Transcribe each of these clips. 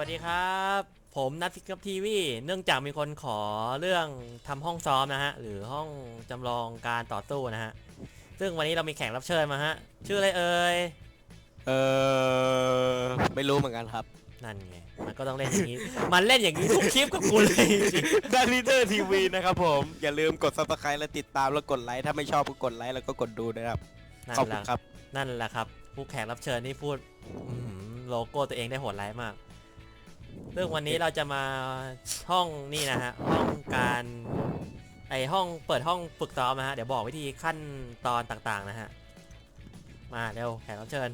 วัสดีครับ ผมนัทฟิกกับทีวีเนื่องจากมีคนขอเรื่องทำห้องซ้อมนะฮะ หรือห้องจำลองการต่อสู้นะฮะ ซึ่งวันนี้เรามีแขกรับเชิญมาฮะ ชื่ออะไรเอ่ย เออไม่รู้เหมือนกันครับ นั่นไง มันก็ต้องเล่นอย่างนี้ มันเล่นอย่างนี้ทุกคลิปกับกูเลยจริงดาริเตอร์ทีวีนะครับผม อย่าลืมกด subscribe และติดตามแล้วกดไลค์ถ้าไม่ชอบก็กดไลค์แล้วก็กดดูนะครับนั่นขอบแหคุละณครับ นั่นแหละครับ ผู้แขกรับเชิญนี่พูดอื้อหือโลโก้ตัวเองได้โหดร้ายมาก ซึ่งวันนี้เราจะมาห้องนี่นะฮะห้องการไอห้องเปิดห้องฝึกซ้อมนะฮะเดี๋ยวบอกวิธีขั้นตอนต่างๆนะฮะมาเร็วแขกรับเชิญ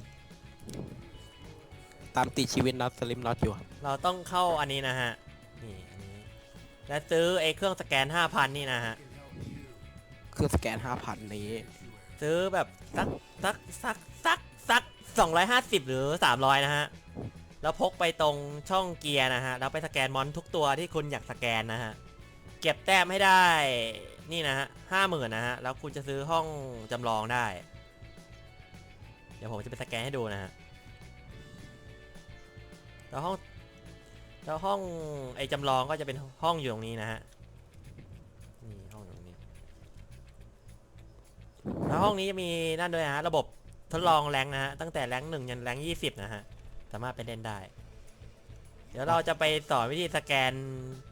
ตามติดชีวิตน็อตสลิมน็อตอยู่ครับเราต้องเข้าอันนี้นะฮะนี่อันนี้และซื้อไอ้เครื่องสแกน 5,000 นี่นะฮะเครื่องสแกน 5,000 นี้ ซื้อแบบสักสักสักสักสัก250 หรือ 300 นะฮะ แล้วพกไปตรงช่องเกียร์นะฮะแล้วไปสแกนมอนทุกตัวที่คุณอยากสแกนนะฮะเก็บแต้มให้ได้นี่นะฮะห้าหมื่นนะฮะแล้วคุณจะซื้อห้องจำลองได้ เดี๋ยวผมจะไปสแกนให้ดูนะฮะแล้วห้องแล้วห้องไอ้จำลองก็จะเป็นห้องอยู่ตรงนี้นะฮะนี่ห้องอยู่ตรงนี้แล้วห้องนี้จะมีนั่นด้วยฮะระบบทดลองแรงนะฮะตั้งแต่แรงหนึ่งยันแรงยี่สิบนะฮะ สามารถไปเล่นได้ เดี๋ยวเราจะไปสอนวิธีสแกน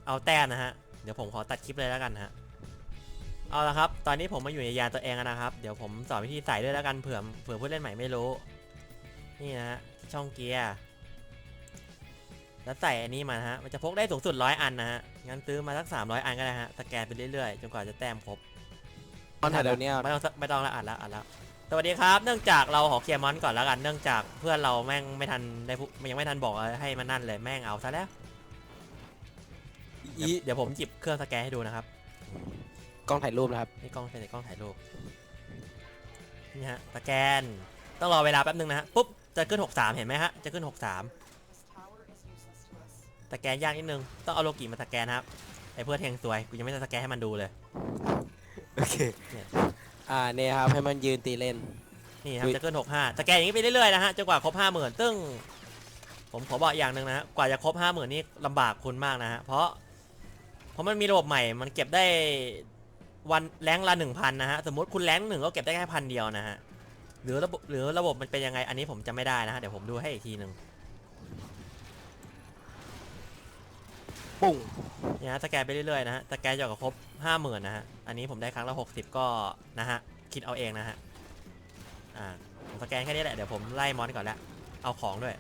เอาแต้มนะฮะ เดี๋ยวผมขอตัดคลิปเลยแล้วกันฮะ เอาละครับ ตอนนี้ผมมาอยู่ในยานตัวเองแล้วนะครับ เดี๋ยวผมสอนวิธีใส่ด้วยแล้วกันเผื่อเผื่อผู้เล่นใหม่ไม่รู้ นี่นะฮะที่ช่องเกียร์ แล้วใส่อันนี้มานะฮะ มันจะพกได้สูงสุดร้อยอันนะฮะ งั้นซื้อมาสักสามร้อยอันก็ได้ฮะ สแกนไปเรื่อยๆจนกว่าจะแต้มครบตอนถ่ายเดี๋ยวนี้ไม่ต้องไม่ต้องละอ่านแล้วอ่านแล้ว สวัสดีครับ เนื่องจากเราขอเคลียร์มอนก่อนแล้วกัน เนื่องจากเพื่อนเราแม่งไม่ทันได้พูยังไม่ทันบอกให้มันนั่นเลยแม่งเอาซะแล้วอีเดี๋ยวเดี๋ยวผมหยิบเครื่องสแกนให้ดูนะครับ กล้องถ่ายรูปนะครับนี่กล้องเป็นกล้องถ่ายรูปนี่ฮะสแกน ต้องรอเวลาแป๊บนึงนะฮะปุ๊บจะขึ้น 63 เห็นไหมฮะจะขึ้น 63สแกนยากนิดนึงต้องเอาโลกิมาสแกนนะครับไอ้เพื่อนเฮงสวยกูยังไม่ได้สแกนให้มันดูเลยโอเคเนี่ย อ่าเนี่ยครับให้มันยืนตีเล่น นี่ครับอุ๊ย จะเกิน65สแกนอย่างนี้ไปเรื่อยๆนะฮะจนกว่าครบ50,000ซึ่งผมขอบอกอย่างหนึ่งนะฮะกว่าจะครบ50,000นี่ลำบากคุณมากนะฮะเพราะเพราะมันมีระบบใหม่มันเก็บได้วันแรงละ1,000นะฮะสมมติคุณแรงหนึ่งก็เก็บได้แค่พันเดียวนะฮะหรือระบบหรือระบบมันเป็นยังไงอันนี้ผมจะไม่ได้นะฮะเดี๋ยวผมดูให้อีกทีหนึ่ง ปุ้งนี่ฮะสแกนไปเรื่อยๆนะฮะสแกนจนกว่าครบ50,000นะฮะอันนี้ผมได้ครั้งละ60ก็นะฮะคิดเอาเองนะฮะอ่าผมสแกนแค่นี้แหละเดี๋ยวผมไล่มอนก่อนแล้วเอาของด้วย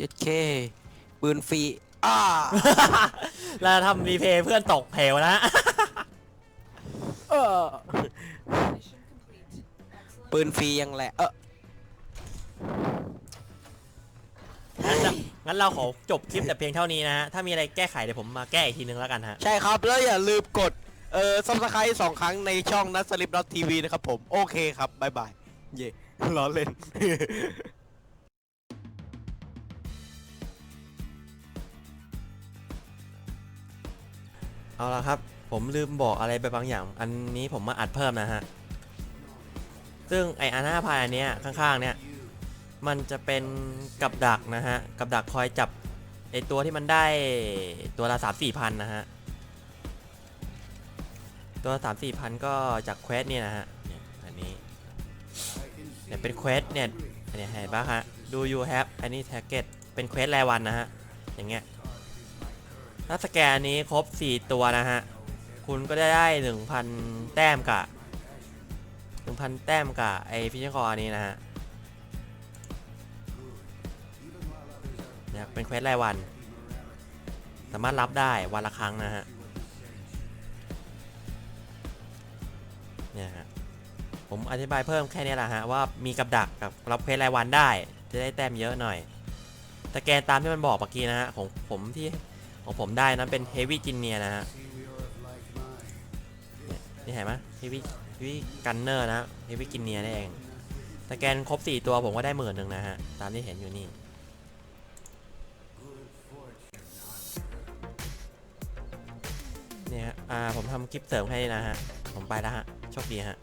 ยัดเคปืนฟรีอ้าแล้วทำรีเพย์เพื่อนตกเหวนะ เออ ปืนฟรียังแหละเอองั้นเรางั้นเราขอจบคลิปแต่เพียงเท่านี้นะฮะ ถ้ามีอะไรแก้ไขเดี๋ยวผมมาแก้อีกทีนึงแล้วกันฮะ ใช่ครับแล้วอย่าลืมกดเอ่อซับสไครต์สองครั้งในช่องนัทสลิปน็อตทีวีนะครับผม โอเคครับบ๊ายบาย เย่ล้อเล่นเอาละครับ ผมลืมบอกอะไรไปบางอย่าง อันนี้ผมมาอัดเพิ่มนะฮะ ซึ่งไออันห้าพายอันเนี้ยข้างๆ เนี่ย มันจะเป็นกับดักนะฮะ กับดักคอยจับไอตัวที่มันได้ตัวละสามสี่พันนะฮะ ตัวละสามสี่พันก็จากเควสเนี่ยนะฮะ เนี่ยอันนี้เนี่ยเป็นเควสเนี่ยอันนี้เห็นปะฮะ do you have any target เป็นเควสรายวันนะฮะ อย่างเงี้ย ถ้าสแกนนี้ครบ 4 ตัวนะฮะ คุณก็ได้ได้ 1,000 แต้มกับ 1,000 แต้มกับไอฟิชเชอร์คอร์นี้นะฮะเนี่ยเป็นเควสรายวัน สามารถรับได้วันละครั้งนะฮะเนี่ยฮะผมอธิบายเพิ่มแค่นี้แหละฮะว่ามีกับดักกับรับเควสรายวันได้ จะได้แต้มเยอะหน่อยสแกนตามที่มันบอกเมื่อกี้นะฮะของผมที่ของผมได้นั้นเป็น Heavy g i n n e r นะฮะ นี่เห็นไหมพี่วิวิวกันเนอร์นะ Heavy g i n n e r นี่เองสแกนครบ 4 ตัวผมก็ได้หมื่นหนึ่งนะฮะ ตามที่เห็นอยู่นี่เนี่ยฮะอ่าผมทำคลิปเสริมให้นะฮะ ผมไปแล้วฮะ โชคดีฮะ